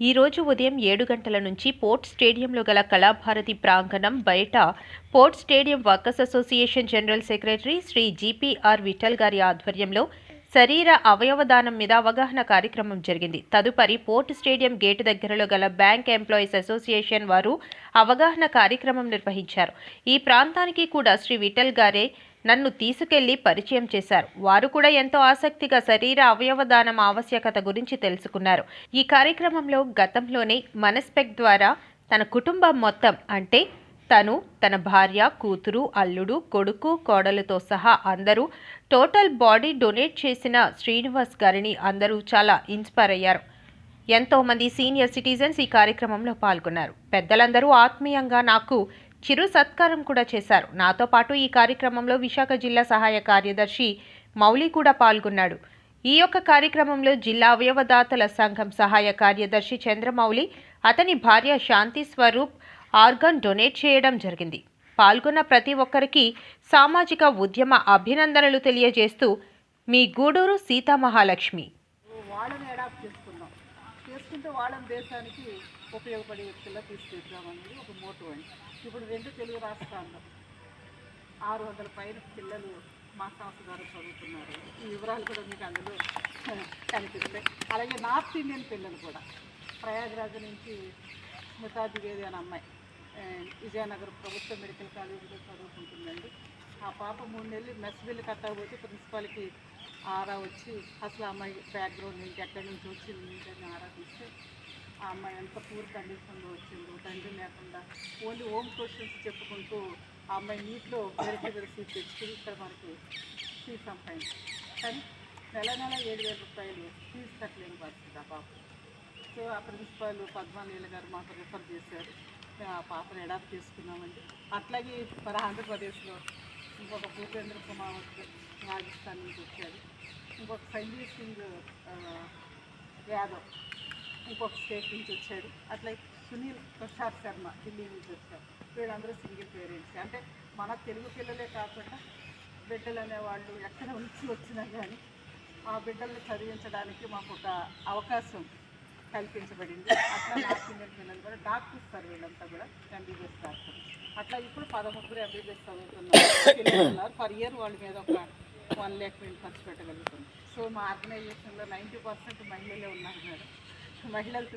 ఈ రోజు ఉదయం ఏడు గంటల నుంచి పోర్ట్ స్టేడియంలో గల కళాభారతి ప్రాంగణం బయట port stadium workers association general secretary Shri GPR Vithal గారి ఆధ్వర్యంలో శరీర అవయవదానం మీద అవగాహన కార్యక్రమం జరిగింది. తదుపరి పోర్ట్ స్టేడియం గేటు దగ్గరలో గల బ్యాంక్ ఎంప్లాయీస్ అసోసియేషన్ వారు అవగాహన కార్యక్రమం నిర్వహించారు. ఈ ప్రాంతానికి కూడా శ్రీ విఠల్ గారే నన్ను తీసుకెళ్ళి పరిచయం చేశారు. వారు కూడా ఎంతో ఆసక్తిగా శరీర అవయవదానం ఆవశ్యకత గురించి తెలుసుకున్నారు. ఈ కార్యక్రమంలో గతంలోనే మనస్పెక్ ద్వారా తన కుటుంబం మొత్తం అంటే తను తన భార్య కూతురు అల్లుడు కొడుకు కోడలతో సహా అందరూ టోటల్ బాడీ డొనేట్ చేసిన శ్రీనివాస్ గారిని అందరూ చాలా ఇన్స్పైర్ అయ్యారు. ఎంతోమంది సీనియర్ సిటిజన్స్ ఈ కార్యక్రమంలో పాల్గొన్నారు. పెద్దలందరూ ఆత్మీయంగా నాకు చిరు సత్కారం కూడా చేశారు. నాతో పాటు ఈ కార్యక్రమంలో విశాఖ జిల్లా సహాయ కార్యదర్శి మౌలి కూడా పాల్గొన్నాడు. ఈ యొక్క కార్యక్రమంలో జిల్లా అవయవదాతల సంఘం సహాయ కార్యదర్శి చంద్రమౌళి అతని భార్య శాంతి స్వరూప్ ఆర్గన్ డొనేట్ చేయడం జరిగింది. పాల్గొన్న ప్రతి ఒక్కరికి సామాజిక ఉద్యమ అభినందనలు తెలియజేస్తూ మీ గూడూరు సీతామహాలక్ష్మి. తీసుకుంటే వాళ్ళని దేశానికి ఉపయోగపడే వ్యక్తుల్లో తీసుకెళ్తామనేది ఒక మోటో అండి. ఇప్పుడు రెండు తెలుగు రాష్ట్రాల్లో ఆరు వందల పైన పిల్లలు మా సంస్థ ద్వారా చదువుతున్నారు. ఈ వివరాలు కూడా మీకు అందులో కనిపిస్తాయి. అలాగే నార్త్ ఇండియన్ పిల్లలు కూడా. ప్రయాగరాజ్ నుంచి స్మితా ద్వివేది అనే అమ్మాయి విజయనగర్ విజయనగరం ప్రభుత్వ మెడికల్ కాలేజీలో చదువుకుంటుందండి. ఆ పాప మూడు నెలలు మెస్ బిల్లు కట్టకపోతే ప్రిన్సిపాల్కి ఆరా వచ్చి అసలు అమ్మాయి బ్యాక్గ్రౌండ్ ఏంటి ఎక్కడి నుంచి వచ్చింది ఏంటని అని ఆరా తీస్తే ఆ అమ్మాయి ఎంత పూర్ కండిషన్లో వచ్చిందో తండ్రి లేకుండా ఓన్లీ హోమ్ క్వశ్చన్స్ చెప్పుకుంటూ ఆ అమ్మాయి నీటిలో వెరిటబుల్ సీట్ తెచ్చుకుని ఇక్కడ మనకి ఫీజు సంపాదించి కానీ నెల నెల ఏడు వేల రూపాయలు ఫీజు కట్టలేని పరిస్థితి ఆ పాప. సో ఆ ప్రిన్సిపాల్ పద్మానీల గారు మాకు రిఫర్ చేశారు. ఆ పాపను అడాప్ట్ చేసుకున్నామండి అట్లాగే మన ఆంధ్రప్రదేశ్లో ఇంకొక భూపేంద్ర కుమార్ రాజస్థాన్ నుంచి వచ్చాడు. ఇంకొక సంజీవ్ సింగ్ యాదవ్ ఇంకొక స్టేట్ నుంచి వచ్చాడు. అట్లా సునీల్ ప్రసాద్ శర్మ ఢిల్లీ నుంచి వచ్చారు. వీళ్ళందరూ సింగిల్ పేరెంట్స్. అంటే మన తెలుగు పిల్లలే కాకుండా బిడ్డలు అనేవాళ్ళు ఎక్కడ నుంచి వచ్చినా కానీ ఆ బిడ్డల్ని చదివించడానికి మాకు ఒక అవకాశం కల్పించబడింది. అట్లా నార్త్ ఇండియన్ పిల్లలు కూడా డాక్టర్స్ సర్వేలంతా కూడా ఎంబీబీఎస్ డాక్టర్ అట్లా ఇప్పుడు పదముగ్గురు ఎంబీబీఎస్ చదువుతున్నారు. పర్ ఇయర్ వాళ్ళ మీద ఒక వన్ ల్యాక్ మేము ఖర్చు పెట్టగలుగుతుంది సో మా ఆర్గనైజేషన్లో నైంటీ పర్సెంట్ మహిళలే ఉన్నారు మేడం. మహిళలు